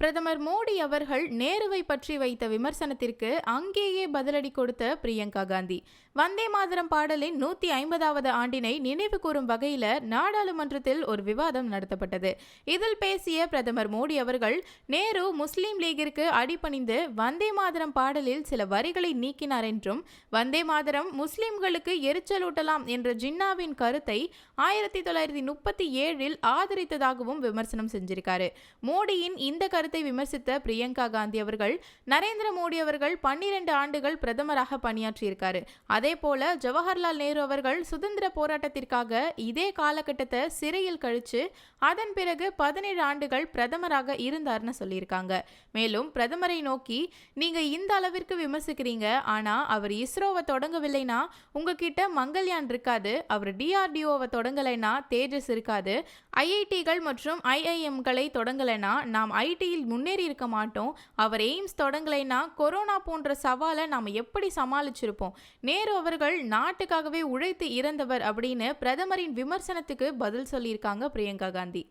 பிரதமர் மோடி அவர்கள் நேருவை பற்றி வைத்த விமர்சனத்திற்கு அங்கேயே பதிலடி கொடுத்த பிரியங்கா காந்தி. வந்தே மாதரம் பாடலின் நூத்தி ஐம்பதாவது ஆண்டினை நினைவு கூறும் வகையில நாடாளுமன்றத்தில் ஒரு விவாதம் நடத்தப்பட்டது. இதில் பேசிய பிரதமர் மோடி அவர்கள் நேரு முஸ்லீம் லீகிற்கு அடிபணிந்து வந்தே மாதரம் பாடலில் சில வரிகளை நீக்கினார் என்றும் வந்தே மாதரம் முஸ்லிம்களுக்கு எரிச்சலூட்டலாம் என்ற ஜின்னாவின் கருத்தை ஆயிரத்தி தொள்ளாயிரத்தி முப்பத்தி ஏழில் ஆதரித்ததாகவும் விமர்சனம் செஞ்சிருக்காரு. மோடியின் இந்த கருத்து விமர்சித்த பிரியங்கா காந்தி அவர்கள் நரேந்திர மோடி அவர்கள் பன்னிரண்டு ஆண்டுகள் பிரதமராக பணியாற்றியிருக்காரு. அதே போல ஜவஹர்லால் நேரு அவர்கள் சுதந்திர போராட்டத்திற்காக இதே காலகட்டத்தை சிறையில் கழிச்சு அதன் பிறகு பதினேழு ஆண்டுகள் பிரதமராக இருந்தார்னு சொல்லியிருக்காங்க. மேலும் பிரதமரை நோக்கி நீங்க இந்த அளவிற்கு விமர்சிக்கிறீங்க ஆனா அவர் இஸ்ரோவை தொடங்கவில்லைனா உங்ககிட்ட மங்கள்யான் இருக்காது அவர் டிஆர்டிஓவை தொடங்கலைனா தேஜஸ் இருக்காது ஐஐடிகள் மற்றும் ஐஐஎம்களை தொடங்கலைனா நாம் ஐடியில் முன்னேறி இருக்க மாட்டோம். அவர் எய்ம்ஸ் தொடங்கலைன்னா கொரோனா போன்ற சவாலை நாம் எப்படி சமாளிச்சிருப்போம்? நேரு அவர்கள் நாட்டுக்காகவே உழைத்து இறந்தவர் அப்படின்னு பிரதமரின் விமர்சனத்துக்கு பதில் சொல்லியிருக்காங்க பிரியங்கா காந்தி.